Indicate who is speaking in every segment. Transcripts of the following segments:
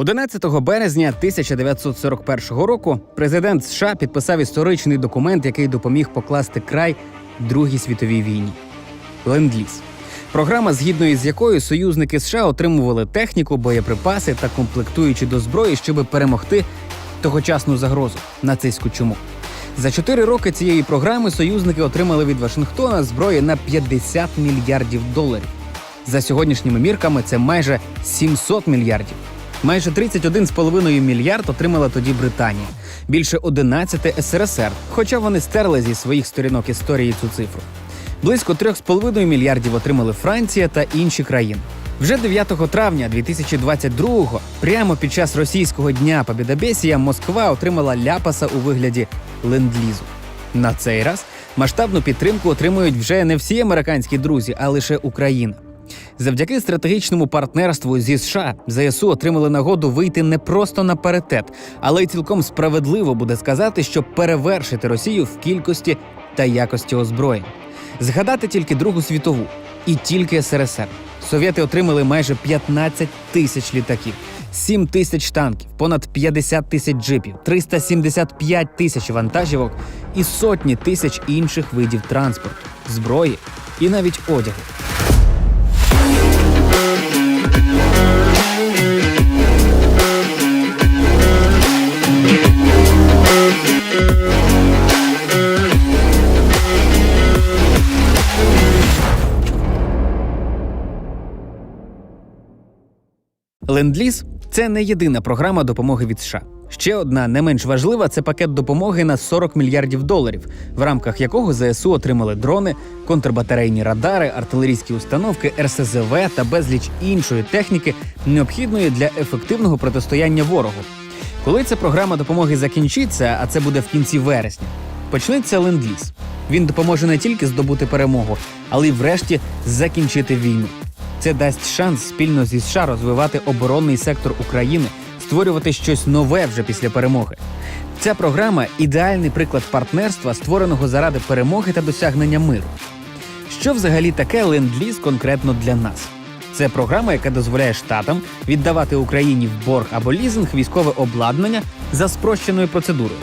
Speaker 1: 11 березня 1941 року президент США підписав історичний документ, який допоміг покласти край Другій світовій війні ленд-ліз. Програма, згідно із якою союзники США отримували техніку, боєприпаси та комплектуючі до зброї, щоб перемогти тогочасну загрозу нацистську чуму. За чотири роки цієї програми союзники отримали від Вашингтона зброї на 50 мільярдів доларів. За сьогоднішніми мірками це майже 700 мільярдів. Майже 31,5 мільярд отримала тоді Британія, більше 11 СРСР, хоча вони стерли зі своїх сторінок історії цю цифру. Близько 3,5 мільярдів отримали Франція та інші країни. Вже 9 травня 2022-го, прямо під час російського дня Побєдобєсія, Москва отримала ляпаса у вигляді ленд-лізу. На цей раз масштабну підтримку отримують вже не всі американські друзі, а лише Україна. Завдяки стратегічному партнерству зі США ЗСУ отримали нагоду вийти не просто на паритет, але й цілком справедливо буде сказати, щоб перевершити Росію в кількості та якості озброєнь. Згадати тільки Другу світову і тільки СРСР. Совєти отримали майже 15 тисяч літаків, 7 тисяч танків, понад 50 тисяч джипів, 375 тисяч вантажівок і сотні тисяч інших видів транспорту, зброї і навіть одягу. Ленд-ліз – це не єдина програма допомоги від США. Ще одна не менш важлива це пакет допомоги на 40 мільярдів доларів, в рамках якого ЗСУ отримали дрони, контрбатарейні радари, артилерійські установки, РСЗВ та безліч іншої техніки, необхідної для ефективного протистояння ворогу. Коли ця програма допомоги закінчиться, а це буде в кінці вересня, почнеться ленд-ліз. Він допоможе не тільки здобути перемогу, але й врешті закінчити війну. Це дасть шанс спільно зі США розвивати оборонний сектор України, створювати щось нове вже після перемоги. Ця програма ідеальний приклад партнерства, створеного заради перемоги та досягнення миру. Що взагалі таке ленд-ліз конкретно для нас? Це програма, яка дозволяє штатам віддавати Україні в борг або лізинг військове обладнання за спрощеною процедурою.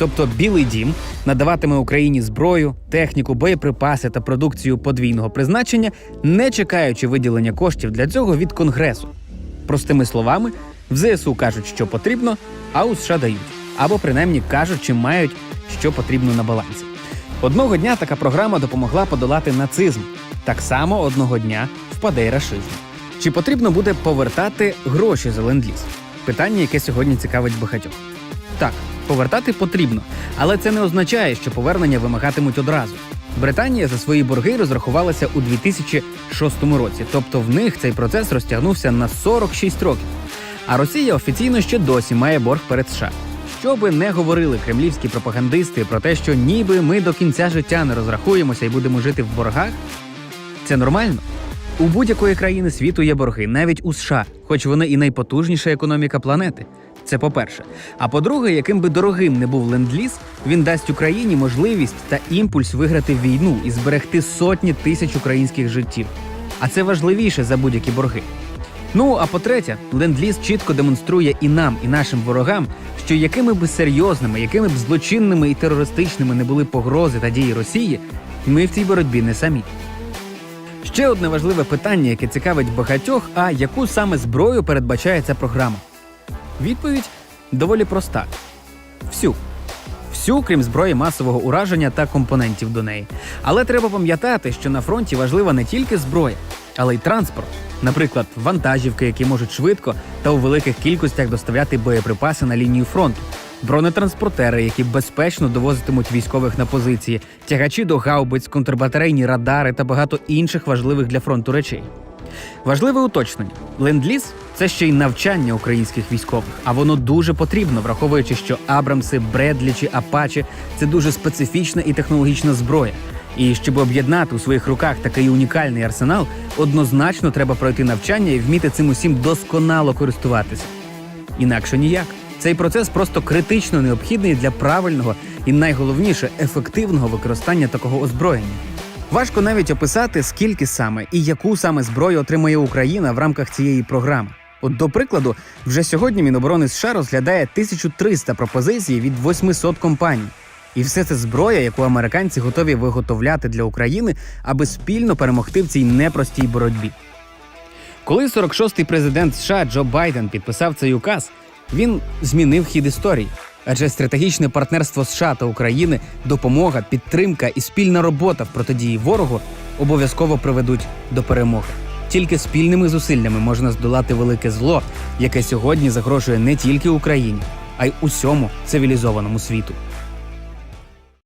Speaker 1: Тобто Білий дім надаватиме Україні зброю, техніку, боєприпаси та продукцію подвійного призначення, не чекаючи виділення коштів для цього від Конгресу. Простими словами, в ЗСУ кажуть, що потрібно, а у США дають. Або принаймні кажуть, чи мають, що потрібно на балансі. Одного дня така програма допомогла подолати нацизм. Так само одного дня впаде й рашизм. Чи потрібно буде повертати гроші за ленд-ліз? Питання, яке сьогодні цікавить багатьох. Так, повертати потрібно, але це не означає, що повернення вимагатимуть одразу. Британія за свої борги розрахувалася у 2006 році, тобто в них цей процес розтягнувся на 46 років. А Росія офіційно ще досі має борг перед США. Що би не говорили кремлівські пропагандисти про те, що ніби ми до кінця життя не розрахуємося і будемо жити в боргах, це нормально. У будь-якої країни світу є борги, навіть у США, хоч вони і найпотужніша економіка планети. Це по-перше. А по-друге, яким би дорогим не був ленд-ліз, він дасть Україні можливість та імпульс виграти війну і зберегти сотні тисяч українських життів. А це важливіше за будь-які борги. Ну а по-третє, ленд-ліз чітко демонструє і нам, і нашим ворогам, що якими би серйозними, якими б злочинними і терористичними не були погрози та дії Росії, ми в цій боротьбі не самі. Ще одне важливе питання, яке цікавить багатьох: а яку саме зброю передбачає ця програма? Відповідь доволі проста: всю. Всю, крім зброї масового ураження та компонентів до неї. Але треба пам'ятати, що на фронті важлива не тільки зброя, але й транспорт. Наприклад, вантажівки, які можуть швидко та у великих кількостях доставляти боєприпаси на лінію фронту, бронетранспортери, які безпечно довозитимуть військових на позиції, тягачі до гаубиць, контрбатарейні радари та багато інших важливих для фронту речей. Важливе уточнення: ленд-ліз – це ще й навчання українських військових, а воно дуже потрібно, враховуючи, що Абрамси, Бредлі чи Апачі це дуже специфічна і технологічна зброя. І щоб об'єднати у своїх руках такий унікальний арсенал, однозначно треба пройти навчання і вміти цим усім досконало користуватися. Інакше ніяк. Цей процес просто критично необхідний для правильного і найголовніше ефективного використання такого озброєння. Важко навіть описати, скільки саме і яку саме зброю отримує Україна в рамках цієї програми. От до прикладу, вже сьогодні Міноборони США розглядає 1300 пропозицій від 800 компаній. І все це зброя, яку американці готові виготовляти для України, аби спільно перемогти в цій непростій боротьбі. Коли 46-й президент США Джо Байден підписав цей указ, він змінив хід історії. Адже стратегічне партнерство США та України, допомога, підтримка і спільна робота в протидії ворогу обов'язково приведуть до перемоги. Тільки спільними зусиллями можна здолати велике зло, яке сьогодні загрожує не тільки Україні, а й усьому цивілізованому світу.